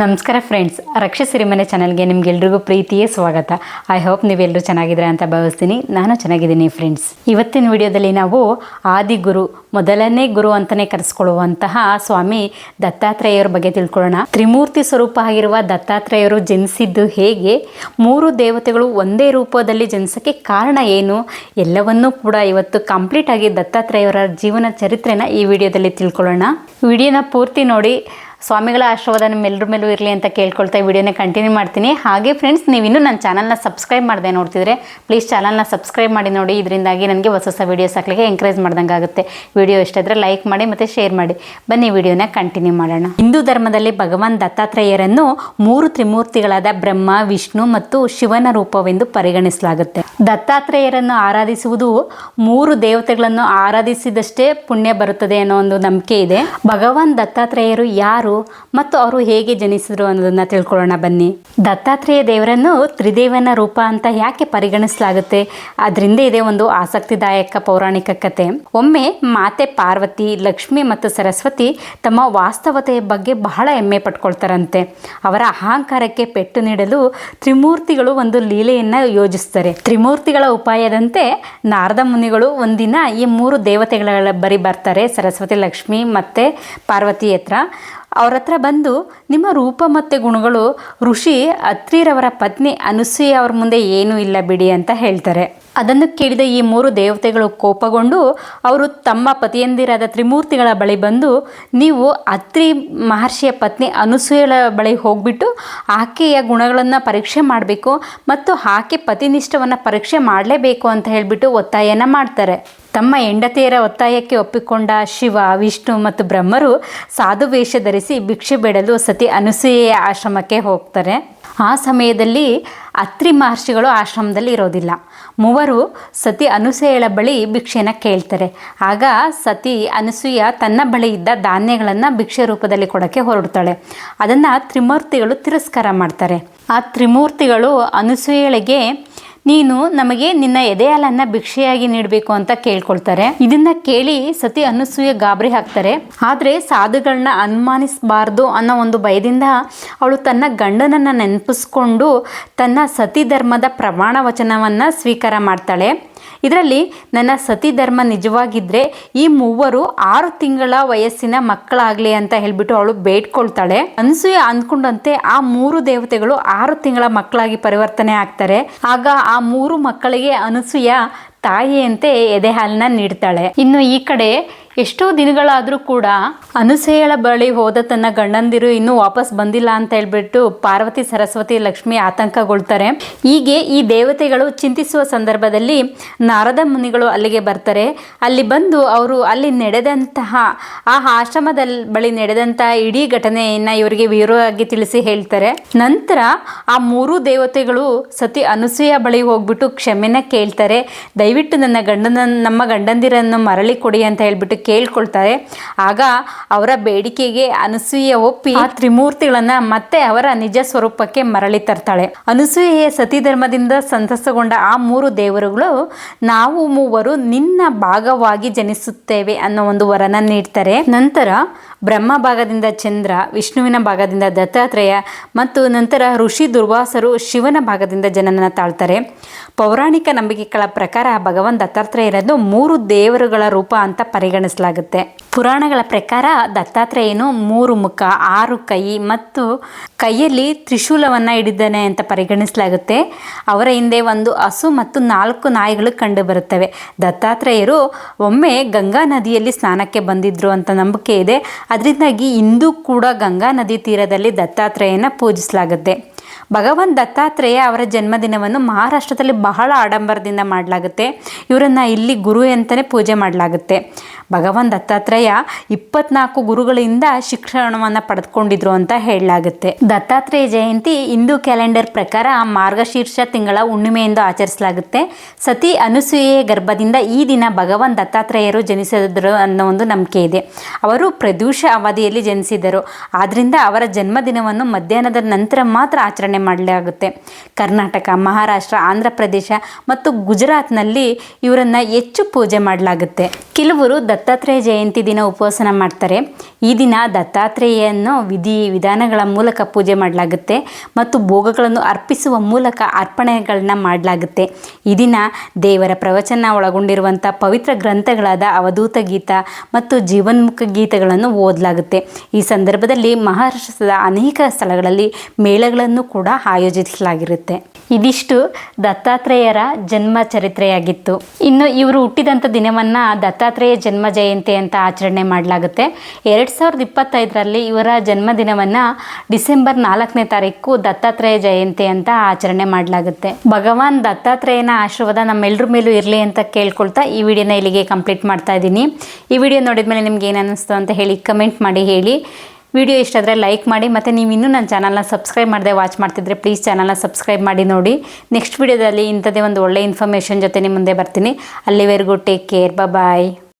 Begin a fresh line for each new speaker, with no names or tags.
ನಮಸ್ಕಾರ ಫ್ರೆಂಡ್ಸ್ ರಕ್ಷ ಸಿರಿಮನೆ ಚಾನಲ್ಗೆ ನಿಮ್ಗೆಲ್ರಿಗೂ ಪ್ರೀತಿಯೇ ಸ್ವಾಗತ. ಐ ಹೋಪ್ ನೀವೆಲ್ಲರೂ ಚೆನ್ನಾಗಿದ್ದೀರಾ ಅಂತ ಭಾವಿಸ್ತೀನಿ. ನಾನು ಚೆನ್ನಾಗಿದ್ದೀನಿ ಫ್ರೆಂಡ್ಸ್ ಇವತ್ತಿನ ವಿಡಿಯೋದಲ್ಲಿ ನಾವು ಆದಿಗುರು, ಮೊದಲನೇ ಗುರು ಅಂತಲೇ ಕರೆಸ್ಕೊಳ್ಳುವಂತಹ ಸ್ವಾಮಿ ದತ್ತಾತ್ರೇಯರ ಬಗ್ಗೆ ತಿಳ್ಕೊಳ್ಳೋಣ. ತ್ರಿಮೂರ್ತಿ ಸ್ವರೂಪ ಆಗಿರುವ ದತ್ತಾತ್ರೇಯರು ಜನಿಸಿದ್ದು ಹೇಗೆ? ಮೂರು ದೇವತೆಗಳು ಒಂದೇ ರೂಪದಲ್ಲಿ ಜನಿಸೋಕ್ಕೆ ಕಾರಣ ಏನು? ಎಲ್ಲವನ್ನೂ ಕೂಡ ಇವತ್ತು ಕಂಪ್ಲೀಟ್ ಆಗಿ ದತ್ತಾತ್ರೇಯರ ಜೀವನ ಚರಿತ್ರೆನ ಈ ವಿಡಿಯೋದಲ್ಲಿ ತಿಳ್ಕೊಳ್ಳೋಣ. ವಿಡಿಯೋನ ಪೂರ್ತಿ ನೋಡಿ. ಸ್ವಾಮಿಗಳ ಆಶೀರ್ವಾದ ನಿಮ್ಮೆಲ್ಲರ ಮೇಲೂ ಇರಲಿ ಅಂತ ಕೇಳ್ಕೊಳ್ತಾ ವಿಡಿಯೋನೇ ಕಂಟಿನ್ಯೂ ಮಾಡ್ತೀನಿ. ಹಾಗೆ ಫ್ರೆಂಡ್ಸ್ ನೀವು ಇನ್ನೂ ನನ್ನ ಚಾನಲ್ನ ಸಬ್ಸ್ಕ್ರೈಬ್ ಮಾಡದೆ ನೋಡ್ತಿದ್ರೆ ಪ್ಲೀಸ್ ಚಾನಲ್ನ ಸಬ್ಸ್ಕ್ರೈಬ್ ಮಾಡಿ ನೋಡಿ. ಇದರಿಂದಾಗಿ ನನಗೆ ಹೊಸ ಹೊಸ ವೀಡಿಯೋಸ್ ಹಾಕ್ಲಿಕ್ಕೆ ಎಂಕರೇಜ್ ಮಾಡ್ದಂಗೆ ಆಗುತ್ತೆ. ವಿಡಿಯೋ ಇಷ್ಟ ಲೈಕ್ ಮಾಡಿ ಮತ್ತು ಶೇರ್ ಮಾಡಿ. ಬನ್ನಿ, ವಿಡಿಯೋನ ಕಂಟಿನ್ಯೂ ಮಾಡೋಣ. ಹಿಂದೂ ಧರ್ಮದಲ್ಲಿ ಭಗವಾನ್ ದತ್ತಾತ್ರೇಯರನ್ನು ಮೂರು ತ್ರಿಮೂರ್ತಿಗಳಾದ ಬ್ರಹ್ಮ, ವಿಷ್ಣು ಮತ್ತು ಶಿವನ ರೂಪವೆಂದು ಪರಿಗಣಿಸಲಾಗುತ್ತೆ. ದತ್ತಾತ್ರೇಯರನ್ನು ಆರಾಧಿಸುವುದು ಮೂರು ದೇವತೆಗಳನ್ನು ಆರಾಧಿಸಿದಷ್ಟೇ ಪುಣ್ಯ ಬರುತ್ತದೆ ಅನ್ನೋ ಒಂದು ನಂಬಿಕೆ ಇದೆ. ಭಗವಾನ್ ದತ್ತಾತ್ರೇಯರು ಯಾರು? ಮತ್ತು ಅವರು ಹೇಗೆ ಜನಿಸಿದ್ರು ಅನ್ನೋದನ್ನ ತಿಳ್ಕೊಳ್ಳೋಣ ಬನ್ನಿ. ದತ್ತಾತ್ರೇಯ ದೇವರನ್ನು ತ್ರಿದೇವನ ರೂಪ ಅಂತ ಯಾಕೆ ಪರಿಗಣಿಸಲಾಗುತ್ತೆ? ಅದರಿಂದ ಇದೆ ಒಂದು ಆಸಕ್ತಿದಾಯಕ ಪೌರಾಣಿಕ ಕತೆ. ಒಮ್ಮೆ ಮಾತೆ ಪಾರ್ವತಿ, ಲಕ್ಷ್ಮಿ ಮತ್ತು ಸರಸ್ವತಿ ತಮ್ಮ ವಾಸ್ತವತೆಯ ಬಗ್ಗೆ ಬಹಳ ಹೆಮ್ಮೆ ಪಟ್ಕೊಳ್ತಾರಂತೆ. ಅವರ ಅಹಂಕಾರಕ್ಕೆ ಪೆಟ್ಟು ನೀಡಲು ತ್ರಿಮೂರ್ತಿಗಳು ಒಂದು ಲೀಲೆಯನ್ನ ಯೋಜಿಸ್ತಾರೆ. ತ್ರಿಮೂರ್ತಿಗಳ ಉಪಾಯದಂತೆ ನಾರದ ಮುನಿಗಳು ಒಂದಿನ ಈ ಮೂರು ದೇವತೆಗಳ ಬರಿ ಬರ್ತಾರೆ, ಸರಸ್ವತಿ, ಲಕ್ಷ್ಮಿ ಮತ್ತೆ ಪಾರ್ವತಿ ಹತ್ರ. ಅವ್ರ ಹತ್ರ ಬಂದು ನಿಮ್ಮ ರೂಪ ಮತ್ತು ಗುಣಗಳು ಋಷಿ ಅತ್ರಿರವರ ಪತ್ನಿ ಅನುಸೂಯ ಅವ್ರ ಮುಂದೆ ಏನೂ ಇಲ್ಲ ಬಿಡಿ ಅಂತ ಹೇಳ್ತಾರೆ. ಅದನ್ನು ಕೇಳಿದ ಈ ಮೂರು ದೇವತೆಗಳು ಕೋಪಗೊಂಡು ಅವರು ತಮ್ಮ ಪತಿಯಂದಿರಾದ ತ್ರಿಮೂರ್ತಿಗಳ ಬಳಿ ಬಂದು, ನೀವು ಅತ್ರಿ ಮಹರ್ಷಿಯ ಪತ್ನಿ ಅನುಸೂಯಳ ಬಳಿ ಹೋಗ್ಬಿಟ್ಟು ಆಕೆಯ ಗುಣಗಳನ್ನು ಪರೀಕ್ಷೆ ಮಾಡಬೇಕು ಮತ್ತು ಆಕೆ ಪತಿನಿಷ್ಠವನ್ನು ಪರೀಕ್ಷೆ ಮಾಡಲೇಬೇಕು ಅಂತ ಹೇಳಿಬಿಟ್ಟು ಒತ್ತಾಯನ ಮಾಡ್ತಾರೆ. ತಮ್ಮ ಹೆಂಡತಿಯರ ಒತ್ತಾಯಕ್ಕೆ ಒಪ್ಪಿಕೊಂಡ ಶಿವ, ವಿಷ್ಣು ಮತ್ತು ಬ್ರಹ್ಮರು ಸಾಧು ವೇಷ ಧರಿಸಿ ಭಿಕ್ಷೆ ಬೇಡಲು ಸತಿ ಅನುಸೂಯೆಯ ಆಶ್ರಮಕ್ಕೆ ಹೋಗ್ತಾರೆ. ಆ ಸಮಯದಲ್ಲಿ ಅತ್ರಿ ಮಹರ್ಷಿಗಳು ಆಶ್ರಮದಲ್ಲಿ ಇರೋದಿಲ್ಲ. ಮೂವರು ಸತಿ ಅನುಸೂಯಳ ಬಳಿ ಭಿಕ್ಷೆನ ಕೇಳ್ತಾರೆ. ಆಗ ಸತಿ ಅನುಸೂಯ ತನ್ನ ಬಳಿ ಇದ್ದ ಧಾನ್ಯಗಳನ್ನು ಭಿಕ್ಷೆ ರೂಪದಲ್ಲಿ ಕೊಡೋಕ್ಕೆ ಹೊರಡ್ತಾಳೆ. ಅದನ್ನು ತ್ರಿಮೂರ್ತಿಗಳು ತಿರಸ್ಕಾರ ಮಾಡ್ತಾರೆ. ಆ ತ್ರಿಮೂರ್ತಿಗಳು ಅನುಸೂಯಳಿಗೆ ನೀನು ನಮಗೆ ನಿನ್ನ ಎದೆಯಾಲನ್ನ ಭಿಕ್ಷೆಯಾಗಿ ನೀಡಬೇಕು ಅಂತ ಕೇಳ್ಕೊಳ್ತಾರೆ. ಇದನ್ನ ಕೇಳಿ ಸತಿ ಅನುಸೂಯ ಗಾಬರಿ ಹಾಕ್ತಾರೆ ಆದ್ರೆ ಸಾಧುಗಳನ್ನ ಅನುಮಾನಿಸಬಾರ್ದು ಅನ್ನೋ ಒಂದು ಭಯದಿಂದ ಅವಳು ತನ್ನ ಗಂಡನನ್ನ ನೆನಪಿಸ್ಕೊಂಡು ತನ್ನ ಸತಿ ಧರ್ಮದ ಪ್ರಮಾಣ ವಚನವನ್ನ ಸ್ವೀಕಾರ ಮಾಡ್ತಾಳೆ. ಇದರಲ್ಲಿ ನನ್ನ ಸತಿ ಧರ್ಮ ನಿಜವಾಗಿದ್ದರೆ ಈ ಮೂವರು ಆರು ತಿಂಗಳ ವಯಸ್ಸಿನ ಮಕ್ಕಳಾಗಲಿ ಅಂತ ಹೇಳ್ಬಿಟ್ಟು ಅವಳು ಬೇಡ್ಕೊಳ್ತಾಳೆ. ಅನ್ಸೂಯ ಅಂದ್ಕೊಂಡಂತೆ ಆ ಮೂರು ದೇವತೆಗಳು ಆರು ತಿಂಗಳ ಮಕ್ಕಳಾಗಿ ಪರಿವರ್ತನೆ ಆಗ್ತಾರೆ. ಆಗ ಆ ಮೂರು ಮಕ್ಕಳಿಗೆ ಅನಸೂಯ ತಾಯಿಯಂತೆ ಎದೆ ಹಾಲನ್ನ ನೀಡ್ತಾಳೆ. ಇನ್ನು ಈ ಕಡೆ ಎಷ್ಟೋ ದಿನಗಳಾದರೂ ಕೂಡ ಅನುಸೆಯಳ ಬಳಿ ಹೋದ ತನ್ನ ಗಂಡಂದಿರು ಇನ್ನೂ ವಾಪಸ್ ಬಂದಿಲ್ಲ ಅಂತ ಹೇಳ್ಬಿಟ್ಟು ಪಾರ್ವತಿ, ಸರಸ್ವತಿ, ಲಕ್ಷ್ಮಿ ಆತಂಕಗೊಳ್ತಾರೆ. ಹೀಗೆ ಈ ದೇವತೆಗಳು ಚಿಂತಿಸುವ ಸಂದರ್ಭದಲ್ಲಿ ನಾರದ ಮುನಿಗಳು ಅಲ್ಲಿಗೆ ಬರ್ತಾರೆ. ಅಲ್ಲಿ ಬಂದು ಅವರು ಅಲ್ಲಿ ನಡೆದಂತಹ, ಆ ಆಶ್ರಮದ ಬಳಿ ನಡೆದಂತಹ ಇಡೀ ಘಟನೆಯನ್ನು ಇವರಿಗೆ ವಿವರವಾಗಿ ತಿಳಿಸಿ ಹೇಳ್ತಾರೆ. ನಂತರ ಆ ಮೂರು ದೇವತೆಗಳು ಸತಿ ಅನುಸೂಯ ಬಳಿ ಹೋಗ್ಬಿಟ್ಟು ಕ್ಷಮೆನ ಕೇಳ್ತಾರೆ. ದಯವಿಟ್ಟು ನನ್ನ ಗಂಡನ, ನಮ್ಮ ಗಂಡಂದಿರನ್ನು ಮರಳಿ ಕೊಡಿ ಅಂತ ಹೇಳ್ಬಿಟ್ಟು ಕೇಳ್ಕೊಳ್ತಾರೆ. ಆಗ ಅವರ ಬೇಡಿಕೆಗೆ ಅನಸೂಯ ಒಪ್ಪಿ ಆ ತ್ರಿಮೂರ್ತಿಗಳನ್ನ ಮತ್ತೆ ಅವರ ನಿಜ ಸ್ವರೂಪಕ್ಕೆ ಮರಳಿ ತರ್ತಾಳೆ. ಅನಸೂಯೆಯ ಸತಿ ಧರ್ಮದಿಂದ ಸಂತಸಗೊಂಡ ಆ ಮೂರು ದೇವರುಗಳು, ನಾವು ಮೂವರು ನಿನ್ನ ಭಾಗವಾಗಿ ಜನಿಸುತ್ತೇವೆ ಅನ್ನೋ ಒಂದು ವರನ ನೀಡ್ತಾರೆ. ನಂತರ ಬ್ರಹ್ಮ ಭಾಗದಿಂದ ಚಂದ್ರ, ವಿಷ್ಣುವಿನ ಭಾಗದಿಂದ ದತ್ತಾತ್ರೇಯ ಮತ್ತು ನಂತರ ಋಷಿ ದುರ್ವಾಸರು ಶಿವನ ಭಾಗದಿಂದ ಜನನ ತಾಳ್ತಾರೆ. ಪೌರಾಣಿಕ ನಂಬಿಕೆಗಳ ಪ್ರಕಾರ ಭಗವಾನ್ ದತ್ತಾತ್ರೇಯರನ್ನು ಮೂರು ದೇವರುಗಳ ರೂಪ ಅಂತ ಪರಿಗಣಿಸಲಾಗುತ್ತೆ. ಪುರಾಣಗಳ ಪ್ರಕಾರ ದತ್ತಾತ್ರೇಯನು ಮೂರು ಮುಖ, ಆರು ಕೈ ಮತ್ತು ಕೈಯಲ್ಲಿ ತ್ರಿಶೂಲವನ್ನು ಹಿಡಿದ್ದಾನೆ ಅಂತ ಪರಿಗಣಿಸಲಾಗುತ್ತೆ. ಅವರ ಹಿಂದೆ ಒಂದು ಹಸು ಮತ್ತು ನಾಲ್ಕು ನಾಯಿಗಳು ಕಂಡುಬರುತ್ತವೆ. ದತ್ತಾತ್ರೇಯರು ಒಮ್ಮೆ ಗಂಗಾ ನದಿಯಲ್ಲಿ ಸ್ನಾನಕ್ಕೆ ಬಂದಿದ್ರು ಅಂತ ನಂಬಿಕೆ ಇದೆ. ಅದರಿಂದಾಗಿ ಇಂದು ಕೂಡ ಗಂಗಾ ನದಿ ತೀರದಲ್ಲಿ ದತ್ತಾತ್ರೇಯನ ಪೂಜಿಸಲಾಗುತ್ತೆ. ಭಗವಾನ್ ದತ್ತಾತ್ರೇಯ ಅವರ ಜನ್ಮದಿನವನ್ನು ಮಹಾರಾಷ್ಟ್ರದಲ್ಲಿ ಬಹಳ ಆಡಂಬರದಿಂದ ಮಾಡಲಾಗುತ್ತೆ. ಇವರನ್ನು ಇಲ್ಲಿ ಗುರು ಅಂತಲೇ ಪೂಜೆ ಮಾಡಲಾಗುತ್ತೆ. ಭಗವಾನ್ ದತ್ತಾತ್ರೇಯ ಇಪ್ಪತ್ನಾಲ್ಕು ಗುರುಗಳಿಂದ ಶಿಕ್ಷಣವನ್ನು ಪಡೆದುಕೊಂಡಿದ್ರು ಅಂತ ಹೇಳಲಾಗುತ್ತೆ. ದತ್ತಾತ್ರೇಯ ಜಯಂತಿ ಹಿಂದೂ ಕ್ಯಾಲೆಂಡರ್ ಪ್ರಕಾರ ಮಾರ್ಗಶೀರ್ಷ ತಿಂಗಳ ಹುಣ್ಣಿಮೆಯಿಂದ ಆಚರಿಸಲಾಗುತ್ತೆ. ಸತಿ ಅನುಸೂಯೆಯ ಗರ್ಭದಿಂದ ಈ ದಿನ ಭಗವಾನ್ ದತ್ತಾತ್ರೇಯರು ಜನಿಸಿದರು ಅನ್ನೋ ಒಂದು ನಂಬಿಕೆ ಇದೆ. ಅವರು ಪ್ರದೂಷ ಅವಧಿಯಲ್ಲಿ ಜನಿಸಿದರು. ಆದ್ದರಿಂದ ಅವರ ಜನ್ಮದಿನವನ್ನು ಮಧ್ಯಾಹ್ನದ ನಂತರ ಮಾತ್ರ ಆಚರಣೆ ಆಚರಣೆ ಮಾಡಲಾಗುತ್ತೆ ಕರ್ನಾಟಕ, ಮಹಾರಾಷ್ಟ್ರ, ಆಂಧ್ರ ಪ್ರದೇಶ ಮತ್ತು ಗುಜರಾತ್ನಲ್ಲಿ ಇವರನ್ನ ಹೆಚ್ಚು ಪೂಜೆ ಮಾಡಲಾಗುತ್ತೆ. ಕೆಲವರು ದತ್ತಾತ್ರೇಯ ಜಯಂತಿ ದಿನ ಉಪವಾಸನ ಮಾಡ್ತಾರೆ. ಈ ದಿನ ದತ್ತಾತ್ರೇಯನ್ನು ವಿಧಿ ವಿಧಾನಗಳ ಮೂಲಕ ಪೂಜೆ ಮಾಡಲಾಗುತ್ತೆ ಮತ್ತು ಭೋಗಗಳನ್ನು ಅರ್ಪಿಸುವ ಮೂಲಕ ಅರ್ಪಣೆಗಳನ್ನ ಮಾಡಲಾಗುತ್ತೆ. ಈ ದಿನ ದೇವರ ಪ್ರವಚನ ಒಳಗೊಂಡಿರುವಂಥ ಪವಿತ್ರ ಗ್ರಂಥಗಳಾದ ಅವಧೂತ ಗೀತ ಮತ್ತು ಜೀವನ್ಮುಖ ಗೀತೆಗಳನ್ನು ಓದಲಾಗುತ್ತೆ. ಈ ಸಂದರ್ಭದಲ್ಲಿ ಮಹಾರಾಷ್ಟ್ರದ ಅನೇಕ ಸ್ಥಳಗಳಲ್ಲಿ ಮೇಳಗಳನ್ನು ಕೂಡ ಆಯೋಜಿಸಲಾಗಿರುತ್ತೆ. ಇದಿಷ್ಟು ದತ್ತಾತ್ರೇಯರ ಜನ್ಮ ಚರಿತ್ರೆಯಾಗಿತ್ತು. ಇನ್ನು ಇವರು ಹುಟ್ಟಿದಂಥ ದಿನವನ್ನು ದತ್ತಾತ್ರೇಯ ಜನ್ಮ ಜಯಂತಿ ಅಂತ ಆಚರಣೆ ಮಾಡಲಾಗುತ್ತೆ. ಎರಡು ಸಾವಿರದ ಇಪ್ಪತ್ತೈದರಲ್ಲಿ ಇವರ ಜನ್ಮದಿನವನ್ನು ಡಿಸೆಂಬರ್ ನಾಲ್ಕನೇ ತಾರೀಕು ದತ್ತಾತ್ರೇಯ ಜಯಂತಿ ಅಂತ ಆಚರಣೆ ಮಾಡಲಾಗುತ್ತೆ. ಭಗವಾನ್ ದತ್ತಾತ್ರೇಯನ ಆಶೀರ್ವಾದ ನಮ್ಮೆಲ್ಲರ ಮೇಲೂ ಇರಲಿ ಅಂತ ಕೇಳ್ಕೊಳ್ತಾ ಈ ವಿಡಿಯೋನ ಇಲ್ಲಿಗೆ ಕಂಪ್ಲೀಟ್ ಮಾಡ್ತಾ ಇದ್ದೀನಿ. ಈ ವಿಡಿಯೋ ನೋಡಿದ ಮೇಲೆ ನಿಮ್ಗೆ ಏನು ಅನ್ನಿಸ್ತು ಅಂತ ಹೇಳಿ ಕಮೆಂಟ್ ಮಾಡಿ ಹೇಳಿ. ವಿಡಿಯೋ ಇಷ್ಟ ಆದರೆ ಲೈಕ್ ಮಾಡಿ ಮತ್ತು ನೀವು ಇನ್ನೂ ನನ್ನ ಚಾನಲ್ನ ಸಬ್ಸ್ಕ್ರೈಬ್ ಮಾಡದೆ ವಾಚ್ ಮಾಡ್ತಿದ್ರೆ ಪ್ಲೀಸ್ ಚಾನಲ್ನ ಸಬ್ಸ್ಕ್ರೈಬ್ ಮಾಡಿ ನೋಡಿ. ನೆಕ್ಸ್ಟ್ ವಿಡಿಯೋದಲ್ಲಿ ಇಂಥದ್ದೇ ಒಂದು ಒಳ್ಳೆ ಇನ್ಫಾರ್ಮೇಷನ್ ಜೊತೆ ನಿಮ್ಮ ಮುಂದೆ ಬರ್ತೀನಿ. ಅಲ್ಲಿವರೆಗೂ ಟೇಕ್ ಕೇರ್ ಬಾಯ್